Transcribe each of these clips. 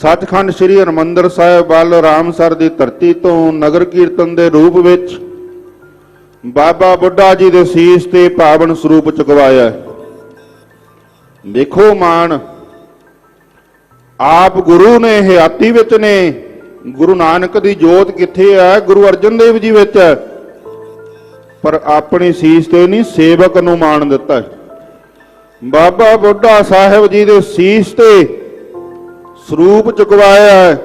ਸੱਚਖੰਡ ਸ੍ਰੀ ਹਰਮੰਦਰ ਸਾਹਿਬ ਵੱਲ ਰਾਮਸਰ ਦੀ ਧਰਤੀ ਤੋਂ ਨਗਰ ਕੀਰਤਨ ਦੇ ਰੂਪ ਵਿੱਚ ਬਾਬਾ ਬੁੱਢਾ ਜੀ ਦੇ ਸੀਸ ਤੇ ਪਾਵਨ ਸਰੂਪ ਚੁਕਵਾਇਆ ਦੇਖੋ ਮਾਣ, ਆਪ ਗੁਰੂ ਨੇ ਹਯਾਤੀ ਵਿੱਚ ਨੇ, ਗੁਰੂ ਨਾਨਕ ਦੀ ਜੋਤ ਕਿੱਥੇ ਹੈ? ਗੁਰੂ ਅਰਜਨ ਦੇਵ ਜੀ ਵਿੱਚ ਹੈ। ਪਰ ਆਪਣੀ ਸੀਸ ਤੇ ਨਹੀਂ, ਸੇਵਕ ਨੂੰ ਮਾਣ ਦਿੱਤਾ ਬਾਬਾ ਬੁੱਢਾ ਸਾਹਿਬ ਜੀ ਦੇ ਸੀਸ ਤੇ ਸਰੂਪ ਚੁਕਵਾਇਆ ਹੈ,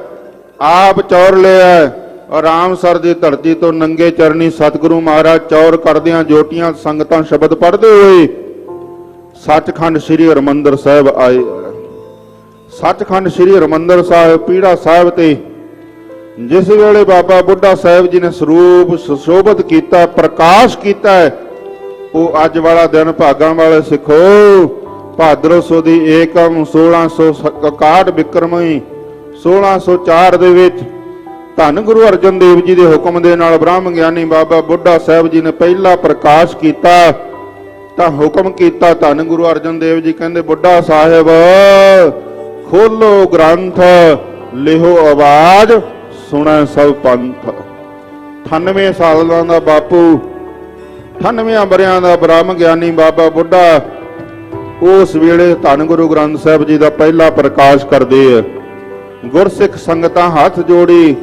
ਆਪ ਚੌਰ ਲਿਆ ਹੈ। ਆਰਾਮਸਰ ਦੀ ਧਰਤੀ ਤੋਂ ਨੰਗੇ ਚਰਨੀ ਸਤਿਗੁਰੂ ਮਹਾਰਾਜ ਚੌਰ ਕਰਦਿਆਂ ਜੋਟੀਆਂ ਸੰਗਤਾਂ ਸ਼ਬਦ ਪੜ੍ਹਦੇ ਹੋਏ ਸੱਚਖੰਡ ਸ੍ਰੀ ਹਰਮੰਦਰ ਸਾਹਿਬ ਆਏ ਸੱਚਖੰਡ ਸ੍ਰੀ ਹਰਮੰਦਰ ਸਾਹਿਬ ਪੀੜਾ ਸਾਹਿਬ ਤੇ ਜਿਸ ਵੇਲੇ ਬਾਬਾ ਬੁੱਢਾ ਸਾਹਿਬ ਜੀ ਨੇ ਸਰੂਪ ਸੁਸ਼ੋਭਿਤ ਕੀਤਾ ਪ੍ਰਕਾਸ਼ ਕੀਤਾ ਉਹ ਅੱਜ ਵਾਲਾ ਦਿਨ ਭਾਗਾਂ ਵਾਲੇ ਸਿੱਖੋ ਭਾਦਰੋਂ ਸੋ ਦੀ ਏਕਮ 1661 ਬਿਕਰਮੀ 1604 ਦੇ ਵਿੱਚ ਧੰਨ ਗੁਰੂ ਅਰਜਨ ਦੇਵ ਜੀ ਦੇ ਹੁਕਮ ਦੇ ਨਾਲ ਬ੍ਰਹਮ ਗਿਆਨੀ ਬਾਬਾ ਬੁੱਢਾ ਸਾਹਿਬ ਜੀ ਨੇ ਪਹਿਲਾ ਪ੍ਰਕਾਸ਼ ਕੀਤਾ, ਤਾਂ ਹੁਕਮ ਕੀਤਾ ਧੰਨ ਗੁਰੂ ਅਰਜਨ ਦੇਵ ਜੀ, ਕਹਿੰਦੇ ਬੁੱਢਾ ਸਾਹਿਬ, ਖੋਲੋ ਗ੍ਰੰਥ ਲਿਹੋ ਆਵਾਜ਼, ਸੁਣੈ ਸਭ ਪੰਥ। 98 ਸਾਲਾਂ ਦਾ ਬਾਪੂ 98 ਬਰਿਆਂ ਦਾ ਬ੍ਰਹਮ ਗਿਆਨੀ ਬਾਬਾ ਬੁੱਢਾ ਉਸ ਵੇਲੇ ਧੰਨ ਗੁਰੂ ਗ੍ਰੰਥ ਸਾਹਿਬ ਜੀ ਦਾ ਪਹਿਲਾ ਪ੍ਰਕਾਸ਼ ਕਰਦੇ ਆ। ਗੁਰਸਿੱਖ ਸੰਗਤਾਂ ਹੱਥ ਜੋੜੀ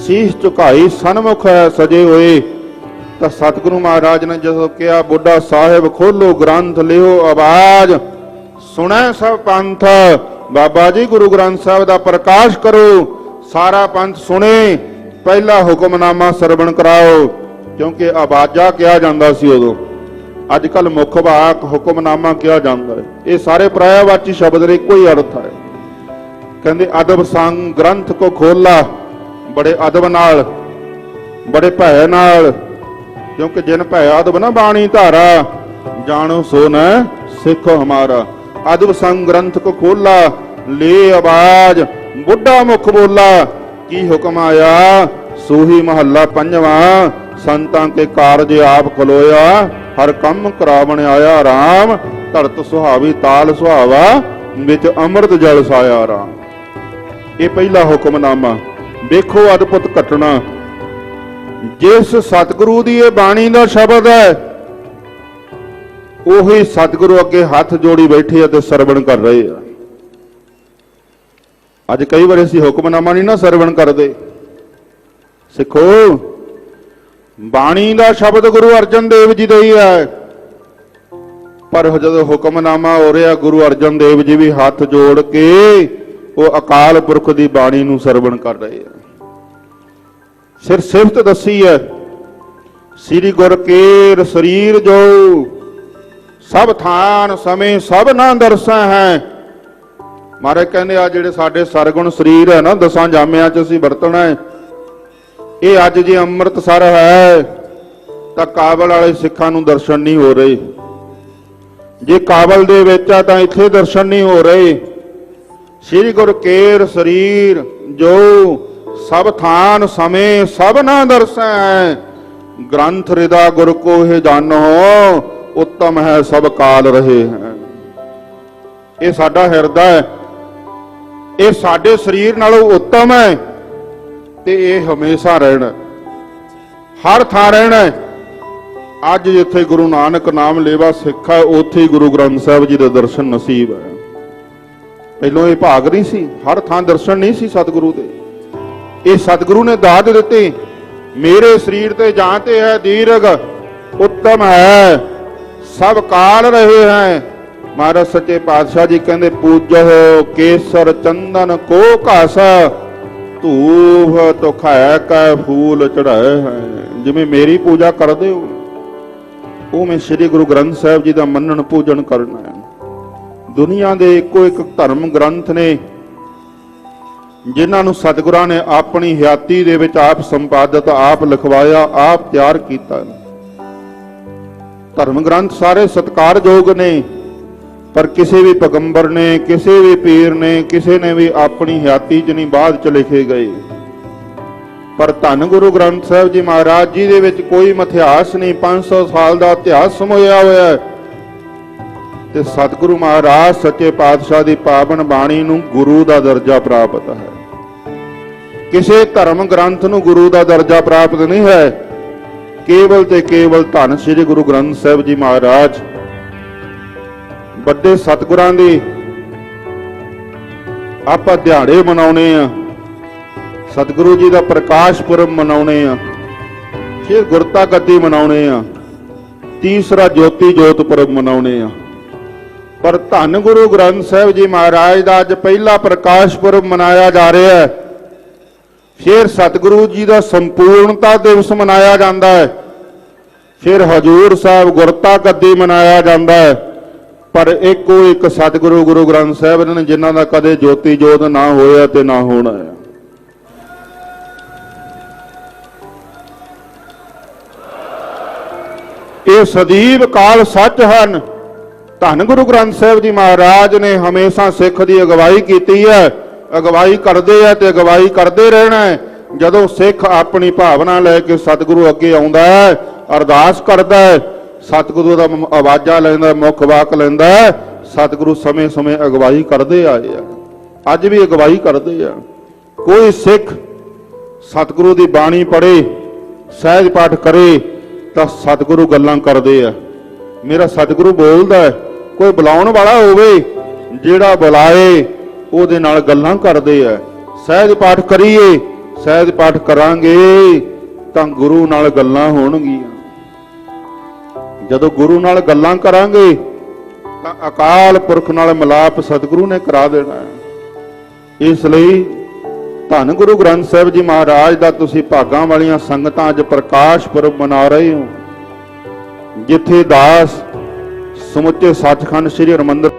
ਸੀਸ ਝੁਕਾਈ ਸਨਮੁਖ ਹੈ ਸਜੇ ਹੋਏ। ਤਾਂ ਸਤਿਗੁਰੂ ਮਹਾਰਾਜ ਨੇ ਜਦੋਂ ਕਿਹਾ, ਬੁੱਢਾ ਸਾਹਿਬ, ਖੋਲੋ ਗ੍ਰੰਥ, ਲਿਓ ਆਵਾਜ਼, ਸੁਣੈ ਸਭ ਪੰਥ। ਬਾਬਾ ਜੀ, ਗੁਰੂ ਗ੍ਰੰਥ ਸਾਹਿਬ ਦਾ ਪ੍ਰਕਾਸ਼ ਕਰੋ, ਸਾਰਾ ਪੰਥ ਸੁਣੇ, ਪਹਿਲਾ ਹੁਕਮਨਾਮਾ ਸਰਵਣ ਕਰਾਓ। ਕਿਉਂਕਿ ਆਵਾਜ਼ਾ ਕਿਹਾ ਜਾਂਦਾ ਸੀ ਉਦੋਂ। ਅੱਜ ਕੱਲ ਮੁੱਖ ਵਾਕ ਹੁਕਮਨਾਮਾ ਕਿਹਾ ਜਾਂਦਾ ਹੈ। ਇਹ ਸਾਰੇ ਪ੍ਰਾਇਵਾਚੀ ਸ਼ਬਦ ਦੇ ਇੱਕੋ ਹੀ ਅਰਥ ਹੈ। ਕਹਿੰਦੇ, ਅਦਬ ਸੰਗ ਗ੍ਰੰਥ ਕੋ ਖੋਲਾ ਬੜੇ ਅਦਬ ਨਾਲ, ਬੜੇ ਭੈ ਨਾਲ, ਕਿਉਂਕਿ ਜਿਨ ਭੈ ਅਦਬ ਨਾ ਬਾਣੀ ਧਾਰਾ, ਜਾਣੋ ਸੋਨ ਨ ਸਿੱਖ ਹਮਾਰਾ। ਅਦਬ ਸੰਗ ਗ੍ਰੰਥ ਕੋ ਖੋਲਾ ਲੇ ਆਵਾਜ਼, ਬੁੱਢਾ ਮੁਖ ਬੋਲਾ, ਕੀ ਹੁਕਮ ਆਇਆ, ਸੂਹੀ ਮਹੱਲਾ ਪੰਜਵਾਂ ਸੰਤਾਂ ਕੇ ਕਾਰਜ ਆਪ ਖਲੋਇਆ, ਹਰ ਕੰਮ ਕਰਾਵਣ ਆਇਆ ਰਾਮ, ਧਰਤ ਸੁਹਾਵੀ ਤਾਲ ਸੁਹਾਵਾ ਵਿੱਚ ਅੰਮ੍ਰਿਤ ਜਲ ਸਾਇਆ ਰਾਮ। ਇਹ ਪਹਿਲਾ ਹੁਕਮਨਾਮਾ। ਵੇਖੋ ਅਦਭੁਤ ਘਟਨਾ। ਜਿਸ ਸਤਿਗੁਰੂ ਦੀ ਇਹ ਬਾਣੀ ਦਾ ਸ਼ਬਦ ਹੈ, ਉਹੀ ਸਤਿਗੁਰੂ ਅੱਗੇ ਹੱਥ ਜੋੜੀ ਬੈਠੇ ਅਤੇ ਸਰਵਣ ਕਰ ਰਹੇ ਆ। ਅੱਜ ਕਈ ਵਾਰ ਅਸੀਂ ਹੁਕਮਨਾਮਾ ਨਹੀਂ ਨਾ ਸਰਵਣ ਕਰਦੇ। ਸਿੱਖੋ ਬਾਣੀ ਦਾ ਸ਼ਬਦ ਗੁਰੂ ਅਰਜਨ ਦੇਵ ਜੀ ਦਾ ਹੀ ਹੈ। ਪਰ ਜਦੋਂ ਹੁਕਮਨਾਮਾ ਹੋ ਰਿਹਾ, ਗੁਰੂ ਅਰਜਨ ਦੇਵ ਜੀ ਵੀ ਹੱਥ ਜੋੜ ਕੇ ਉਹ ਅਕਾਲ ਪੁਰਖ ਦੀ ਬਾਣੀ ਨੂੰ ਸਰਵਣ ਕਰ ਰਹੇ ਆ। ਸਿਰ ਸਿਫਤ ਦੱਸੀ ਹੈ, ਸ੍ਰੀ ਗੁਰ ਕੇਰ ਸਰੀਰ ਜੋ, ਸਭ ਥਾਨ ਸਮੇਂ ਸਭ ਨਾ ਦਰਸਾ ਹੈ। ਮਾਰੇ ਕਹਿੰਦੇ ਆ, ਜਿਹੜੇ ਸਾਡੇ ਸਰਗੁਣ ਸਰੀਰ ਹੈ ਨਾ, ਦਸਾਂ ਜਾਮਿਆਂ ਚ ਅਸੀਂ ਵਰਤਣਾ ਹੈ। ਇਹ ਅੱਜ ਜੇ ਅੰਮ੍ਰਿਤਸਰ ਹੈ, ਤਾਂ ਕਾਬਲ ਵਾਲੇ ਸਿੱਖਾਂ ਨੂੰ ਦਰਸ਼ਨ ਨਹੀਂ ਹੋ ਰਹੇ। ਜੇ ਕਾਬਲ ਦੇ ਵਿੱਚ ਆ, ਤਾਂ ਇੱਥੇ ਦਰਸ਼ਨ ਨਹੀਂ ਹੋ ਰਹੇ। ਸ੍ਰੀ ਗੁਰ ਕੇਰ ਸਰੀਰ, ਜੋ ਸਭ ਥਾਨ ਸਮੇ ਸਭ ਨਾ ਦਰਸੈ। ਗ੍ਰੰਥ ਰਿਦਾ ਗੁਰ ਕੋ ਹੈ ਜਾਣੋ, ਉੱਤਮ ਹੈ ਸਭ ਕਾਲ ਰਹੇ ਹੈ। ਇਹ ਸਾਡਾ ਹਿਰਦਾ ਹੈ। ਇਹ ਸਾਡੇ ਸਰੀਰ ਨਾਲੋਂ ਉੱਤਮ ਹੈ। ਤੇ ਇਹ ਹਮੇਸ਼ਾ ਰਹਿਣਾ। ਹਰ ਥਾਂ ਰਹਿਣਾ ਅੱਜ ਜਿੱਥੇ ਗੁਰੂ ਨਾਨਕ ਨਾਮ ਲੇਵਾ ਸਿੱਖ ਹੈ, ਉੱਥੇ ਹੀ ਗੁਰੂ ਗ੍ਰੰਥ ਸਾਹਿਬ ਜੀ ਦੇ ਦਰਸ਼ਨ ਨਸੀਬ ਹੈ। ਪਹਿਲੋਂ ਇਹ ਭਾਗ ਨਹੀਂ ਸੀ, ਹਰ ਥਾਂ ਦਰਸ਼ਨ ਨਹੀਂ ਸੀ ਸਤਿਗੁਰੂ ਦੇ। ਇਹ ਸਤਿਗੁਰੂ ਨੇ ਦਾਤ ਦਿੱਤੀ, ਮੇਰੇ ਸਰੀਰ ਤੇ ਜਾਂ ਤੇ ਹੈ ਦੀਰਗ ਉੱਤਮ ਹੈ। ਸਭ ਕਾਲ ਰਹੇ ਹੈ। ਮਹਾਰਾਜ ਸੱਚੇ ਪਾਤਸ਼ਾਹ ਜੀ ਕਹਿੰਦੇ, ਪੂਜੋ ਕੇਸਰ ਚੰਦਨ ਕੋ ਘਾਸ ਧੂਫ ਤੁਖਾਇ ਕੈ ਫੂਲ ਚੜਾਏ ਹੈ। ਜਿਵੇਂ ਮੇਰੀ ਪੂਜਾ ਕਰਦੇ ਹੋ ਉਹ ਮੈਂ ਸ੍ਰੀ ਗੁਰੂ ਗ੍ਰੰਥ ਸਾਹਿਬ ਜੀ ਦਾ ਮੰਨਣ ਪੂਜਨ ਕਰਨਾ ਹੈ। ਦੁਨੀਆ ਦੇ ਇੱਕੋ ਇੱਕ ਧਰਮ ਗ੍ਰੰਥ ਨੇ, ਜਿਨ੍ਹਾਂ ਨੂੰ ਸਤਿਗੁਰਾਂ ਨੇ ਆਪਣੀ ਹਯਾਤੀ ਦੇ ਵਿੱਚ ਆਪ ਸੰਪਾਦਿਤ, ਆਪ ਲਿਖਵਾਇਆ, ਆਪ ਤਿਆਰ ਕੀਤਾ ਧਰਮ ਗ੍ਰੰਥ ਸਾਰੇ ਸਤਿਕਾਰਯੋਗ ਨੇ। ਪਰ ਕਿਸੇ ਵੀ ਪੈਗੰਬਰ ਨੇ, ਕਿਸੇ ਵੀ ਪੀਰ ਨੇ, ਕਿਸੇ ਨੇ ਵੀ ਆਪਣੀ ਹਿਆਤੀ ਚ ਨਹੀਂ ਬਾਅਦ ਚ ਲਿਖੇ ਗਏ। ਪਰ ਧੰਨ ਗੁਰੂ ਗ੍ਰੰਥ ਸਾਹਿਬ ਜੀ ਮਹਾਰਾਜ ਜੀ ਦੇ ਵਿੱਚ ਕੋਈ ਮਿਥਿਹਾਸ ਨਹੀਂ 500 ਸਾਲ ਦਾ ਇਤਿਹਾਸ ਸਮੋਇਆ ਹੋਇਆ ਹੈ। ਤੇ ਸਤਿਗੁਰੂ ਮਹਾਰਾਜ ਸੱਚੇ ਪਾਤਸ਼ਾਹ ਦੀ ਪਾਵਨ ਬਾਣੀ ਨੂੰ ਗੁਰੂ ਦਾ ਦਰਜਾ ਪ੍ਰਾਪਤ ਹੈ। ਕਿਸੇ ਧਰਮ ਗ੍ਰੰਥ ਨੂੰ ਗੁਰੂ ਦਾ ਦਰਜਾ ਪ੍ਰਾਪਤ ਨਹੀਂ ਹੈ। ਕੇਵਲ ਤੇ ਕੇਵਲ ਧੰਨ ਸ੍ਰੀ ਗੁਰੂ ਗ੍ਰੰਥ ਸਾਹਿਬ ਜੀ ਮਹਾਰਾਜ ਵੱਡੇ ਸਤਿਗੁਰਾਂ ਦੀ ਆਪਾਂ ਦਿਹਾੜੇ ਮਨਾਉਣੇ ਆ। ਸਤਿਗੁਰੂ ਜੀ ਦਾ ਪ੍ਰਕਾਸ਼ ਪੁਰਬ ਮਨਾਉਣੇ ਆ। ਫਿਰ ਗੁਰਤਾ ਗੱਦੀ ਮਨਾਉਣੇ ਆ। ਤੀਸਰਾ ਜੋਤੀ ਜੋਤ ਪੁਰਬ ਮਨਾਉਣੇ ਆ। ਪਰ ਧੰਨ ਗੁਰੂ ਗ੍ਰੰਥ ਸਾਹਿਬ ਜੀ ਮਹਾਰਾਜ ਦਾ ਅੱਜ ਪਹਿਲਾ ਪ੍ਰਕਾਸ਼ ਪੁਰਬ ਮਨਾਇਆ ਜਾ ਰਿਹਾ ਹੈ। ਫਿਰ ਸਤਿਗੁਰੂ ਜੀ ਦਾ ਸੰਪੂਰਨਤਾ ਦਿਵਸ ਮਨਾਇਆ ਜਾਂਦਾ ਹੈ। ਫਿਰ ਹਜੂਰ ਸਾਹਿਬ ਗੁਰਤਾ ਗੱਦੀ ਮਨਾਇਆ ਜਾਂਦਾ ਹੈ। ਪਰ ਇੱਕੋ ਇੱਕ ਸਤਿਗੁਰੂ ਗੁਰੂ ਗ੍ਰੰਥ ਸਾਹਿਬ ਨੇ ਜਿਨ੍ਹਾਂ ਦਾ ਕਦੇ ਜੋਤੀ ਜੋਤ ਨਾ ਹੋਇਆ ਤੇ ਨਾ ਹੋਣਾ ਹੈ। ਇਹ ਸਦੀਵ ਕਾਲ ਸੱਚ ਹਨ। ਧੰਨ ਗੁਰੂ ਗ੍ਰੰਥ ਸਾਹਿਬ ਜੀ ਮਹਾਰਾਜ ਨੇ ਹਮੇਸ਼ਾ ਸਿੱਖ ਦੀ ਅਗਵਾਈ ਕੀਤੀ ਹੈ। ਅਗਵਾਈ ਕਰਦੇ ਆ ਤੇ ਅਗਵਾਈ ਕਰਦੇ ਰਹਿਣਾ ਹੈ। ਜਦੋਂ ਸਿੱਖ ਆਪਣੀ ਭਾਵਨਾ ਲੈ ਕੇ ਸਤਿਗੁਰੂ ਅੱਗੇ ਆਉਂਦਾ ਹੈ, ਅਰਦਾਸ ਕਰਦਾ ਹੈ ਸਤਿਗੁਰੂ ਦਾ ਆਵਾਜ਼ਾਂ ਲੈਂਦਾ, ਮੁੱਖ ਵਾਕ ਲੈਂਦਾ, ਸਤਿਗੁਰੂ ਸਮੇਂ-ਸਮੇਂ ਅਗਵਾਈ ਕਰਦੇ ਆਏ ਆ। ਅੱਜ ਵੀ ਅਗਵਾਈ ਕਰਦੇ ਆ। ਕੋਈ ਸਿੱਖ ਸਤਿਗੁਰੂ ਦੀ ਬਾਣੀ ਪੜ੍ਹੇ, ਸਹਿਜ ਪਾਠ ਕਰੇ, ਤਾਂ ਸਤਿਗੁਰੂ ਗੱਲਾਂ ਕਰਦੇ ਆ। ਮੇਰਾ ਸਤਿਗੁਰੂ ਬੋਲਦਾ ਹੈ, ਕੋਈ ਬੁਲਾਉਣ ਵਾਲਾ ਹੋਵੇ, ਜਿਹੜਾ ਬੁਲਾਏ, ਉਹਦੇ ਨਾਲ ਗੱਲਾਂ ਕਰਦੇ ਆ। ਸਹਿਜ ਪਾਠ ਕਰੀਏ, ਸਹਿਜ ਪਾਠ ਕਰਾਂਗੇ, ਤਾਂ ਗੁਰੂ ਨਾਲ ਗੱਲਾਂ ਹੋਣਗੀਆਂ। ਜਦੋਂ ਗੁਰੂ ਨਾਲ ਗੱਲਾਂ ਕਰਾਂਗੇ, ਤਾਂ ਅਕਾਲ ਪੁਰਖ ਨਾਲ ਮਿਲਾਪ ਸਤਿਗੁਰੂ ਨੇ ਕਰਾ ਦੇਣਾ ਹੈ। ਇਸ ਲਈ ਧੰਨ ਗੁਰੂ ਗ੍ਰੰਥ ਸਾਹਿਬ ਜੀ ਮਹਾਰਾਜ ਦਾ ਤੁਸੀਂ ਭਾਗਾਂ ਵਾਲੀਆਂ ਸੰਗਤਾਂ ਅੱਜ ਪ੍ਰਕਾਸ਼ ਪੁਰਬ ਮਨਾ ਰਹੇ ਹੋ। ਜਿੱਥੇ ਦਾਸ ਸਮੁੱਚੇ ਸੱਚਖੰਡ ਸ੍ਰੀ ਹਰਿਮੰਦਰ